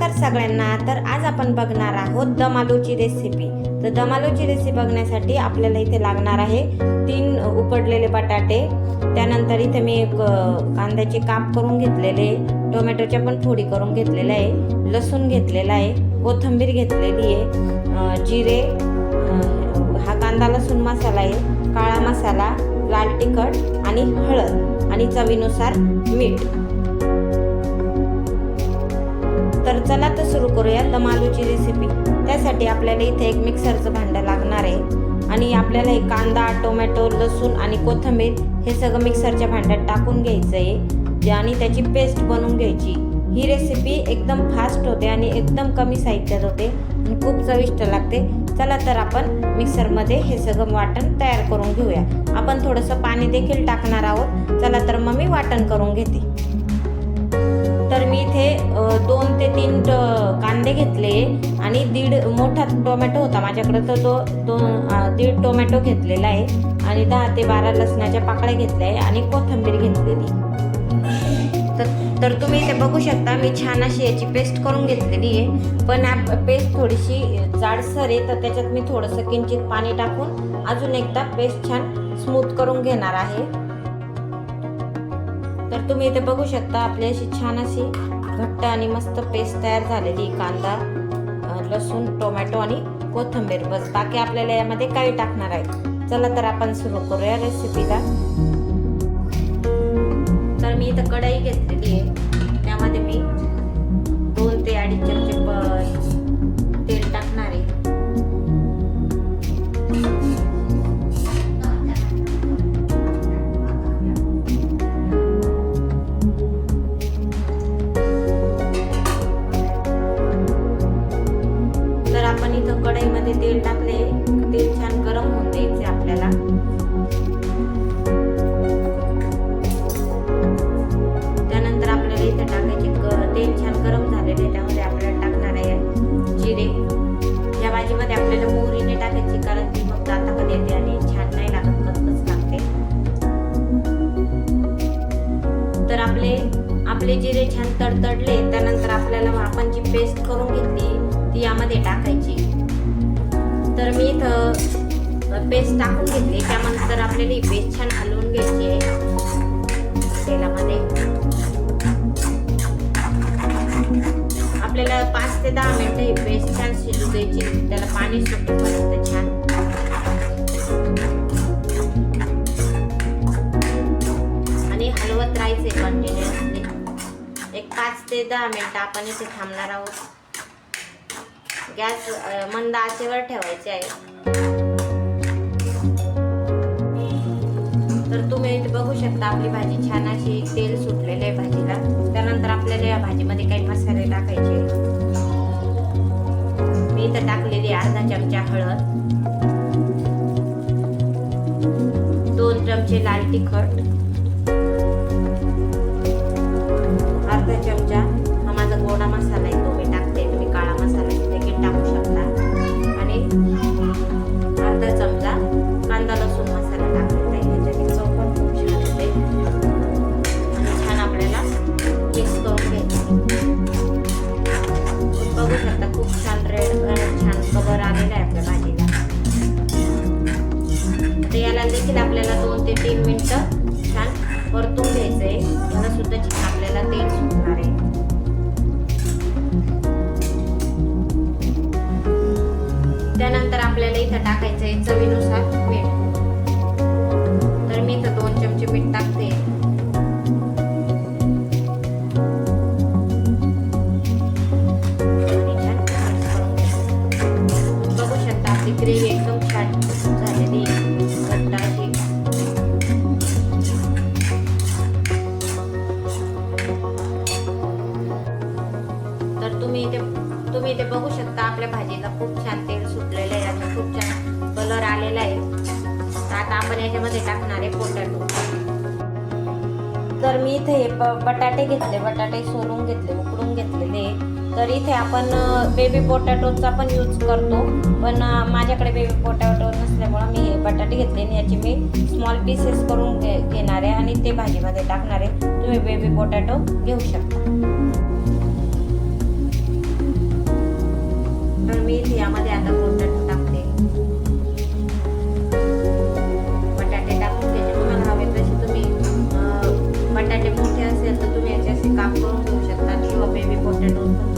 नमस्कार सगळ्यांना. तर आज आपण बघणार आहोत दमालूची रेसिपी तर दमालूची रेसिपी बघण्यासाठी आपल्याला इथे लागणार आहे तीन उकडलेले बटाटे. त्यानंतर इथे मी एक कांद्याचे काप करून घेतलेले. टोमॅटोच्या पण फोडी करून घेतलेले आहे. लसूण घेतलेला आहे. कोथिंबीर घेतलेली आहे. जिरे हा कांदा लसूण मसाला आहे. काळा मसाला लाल तिखट आणि हळद आणि चवीनुसार मीठ. चला तर सुरू करूया दम आलूची रेसिपी त्यासाठी आपल्याला इथे एक मिक्सरचं भांडं लागणार आहे. आणि आपल्याला हे कांदा टोमॅटो लसूण आणि कोथिंबीर हे सगळं मिक्सरच्या भांड्यात टाकून घ्यायचं आहे जे- आणि त्याची पेस्ट बनवून घ्यायची. ही रेसिपी एकदम फास्ट होते आणि एकदम कमी साहित्यात होते. आणि खूप चविष्ट लागते. चला तर आपण मिक्सरमध्ये हे सगळं वाटण तयार करून घेऊया. आपण थोडंसं पाणी देखील टाकणार आहोत. चला तर मग मी वाटण करून घेते. इथे दोन ते तीन कांदे घेतले आणि दीड मोठा टोमॅटो होता माझ्याकडे. तर तो दोन दीड टोमॅटो घेतलेला आहे आणि दहा ते बारा लसणाच्या पाकळ्या घेतल्या आहे आणि कोथिंबीर घेतलेली. तर तर तुम्ही इथे बघू शकता मी छान अशी याची पेस्ट करून घेतलेली आहे. पण पेस्ट थोडीशी जाडसर आहे तर त्याच्यात मी थोडंसं किंचित पाणी टाकून अजून एकदा पेस्ट छान स्मूथ करून घेणार आहे. तर तुम्ही इथे बघू शकता आपली अशी छान अशी घट्ट आणि मस्त पेस्ट तयार झालेली कांदा लसूण टोमॅटो आणि कोथिंबीर. बस बाकी आपल्याला यामध्ये काही टाकणार आहे चला तर आपण सुरू करूया रेसिपीला तर मी इथं कढई घेतलेली आहे. त्यामध्ये मी आपले जिरे छान तडतडले त्यानंतर आपल्याला आपण जी पेस्ट करून घेतली. ती यामध्ये टाकायची. तर मी इथं पेस्ट टाकून घेतली. त्यानंतर आपल्याला ही पेस्ट छान हलवून घ्यायची आहे. तेलामध्ये. आपल्याला पाच ते दहा मिनटं ही पेस्ट छान शिजू द्यायची. त्याला पाणी सुटेपर्यंत पाच ते दहा मिनटं आपण इथे थांबणार आहोत. गॅस मंद आचेवर ठेवायचे आहे. तर तुम्ही इथे बघू शकता आपली भाजी छान अशी तेल सुटलेलं आहे भाजीला. त्यानंतर आपल्याला या भाजीमध्ये काही मसाले टाकायचे मी इथं टाकलेली अर्धा चमचा हळद. दोन चमचे लाल तिखट. अर्धा चमचा हा माझा गोडा मसाला आहे तो मी टाकते. तुम्ही काळा मसाला देखील टाकू शकता. आणि अर्धा चमचा कांदा लसूण मसाला टाकलेला आहे ह्याच्याने चव पण खूप छान होते. आणि छान आपल्याला मिक्स करून घ्यायचं बघू शकता खूप छान रेड छान कलर आलेला आहे आपल्या भाजीला. तर याला देखील आपल्याला दोन ते तीन मिनटं छान परतून घ्यायचं आहे याला सुद्धा छान आपल्याला तेल चवीनुसार मीठ तर मी इथं दोन चमचे मीठ टाकते. आलेला आहे. आता आपण याच्यामध्ये टाकणार आहे पोटॅटो तर मी इथे हे बटाटे घेतले. बटाटे सोलून घेतले उकडून घेतलेले. तर इथे आपण बेबी पोटॅटोचा पण यूज करतो. पण माझ्याकडे बेबी पोटॅटो नसल्यामुळं मी हे बटाटे घेतले आणि याचे मी स्मॉल पीसेस करून घे घेणार आहे आणि ते भाजीमध्ये टाकणार आहे. तुम्ही बेबी पोटॅटो घेऊ शकता. तर मी इथे यामध्ये आता असेल तर तुम्ही याचे असे काम करून घेऊ शकता. किंवा बेबी पोटॅटो पण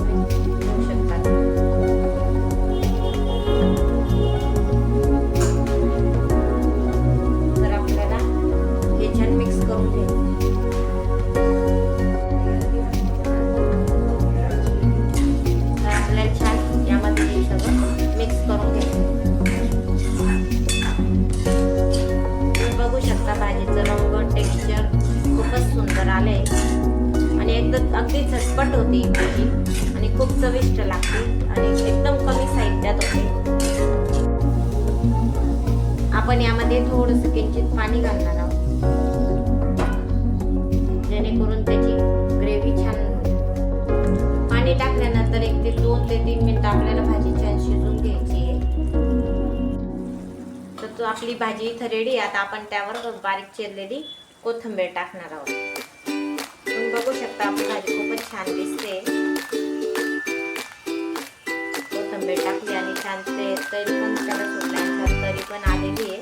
एकदम अगदी झटपट होती ही भाजी आणि खूप चविष्ट लागते आणि एकदम कमी साहित्यात होते. आपण यामध्ये थोडंसं किंचित पाणी घालणार आहोत. जेणेकरून त्याची ग्रेव्ही छान होईल. पाणी टाकल्यानंतर एक ते दोन ते तीन मिनिटं आपल्याला भाजी छान शिजून घ्यायची आहे. तर तो आपली भाजी इथं रेडी आहे. आता आपण त्यावर बारीक चिरलेली कोथिंबीर टाकणार आहोत. तुम्ही बघू शकता आपली भाजी खूपच छान दिसते. कोथंबीर टाकली आणि छान ते तरी पण त्याला सुटल्यानंतर तरी पण आलेली आहे.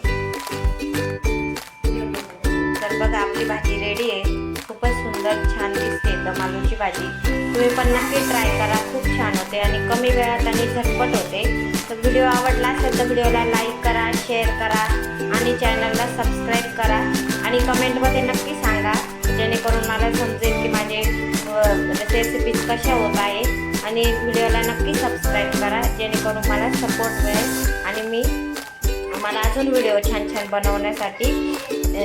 तर बघा आपली भाजी रेडी आहे. खूपच सुंदर छान दिसते दम भाजी. तुम्ही पण नक्की ट्राय करा. खूप छान होते आणि कमी वेळात आणि झटपट होते. तर व्हिडिओ आवडला असेल तर व्हिडिओला लाईक करा शेअर करा आणि चॅनलला सबस्क्राईब करा. आणि कमेंटमध्ये नक्की सांगा. जेणेकरून मला समजेल की माझे रेसिपीज कशा होत आहे आणि व्हिडिओला नक्की सबस्क्राईब करा जेणेकरून मला सपोर्ट मिळेल. आणि मी मला अजून व्हिडिओ छान छान बनवण्यासाठी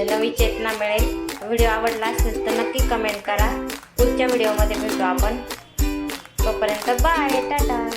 नवी चेतना मिळेल. व्हिडिओ आवडला असेल तर नक्की कमेंट करा. पुढच्या व्हिडिओमध्ये भेटू आपण. तोपर्यंत बाय टाटा.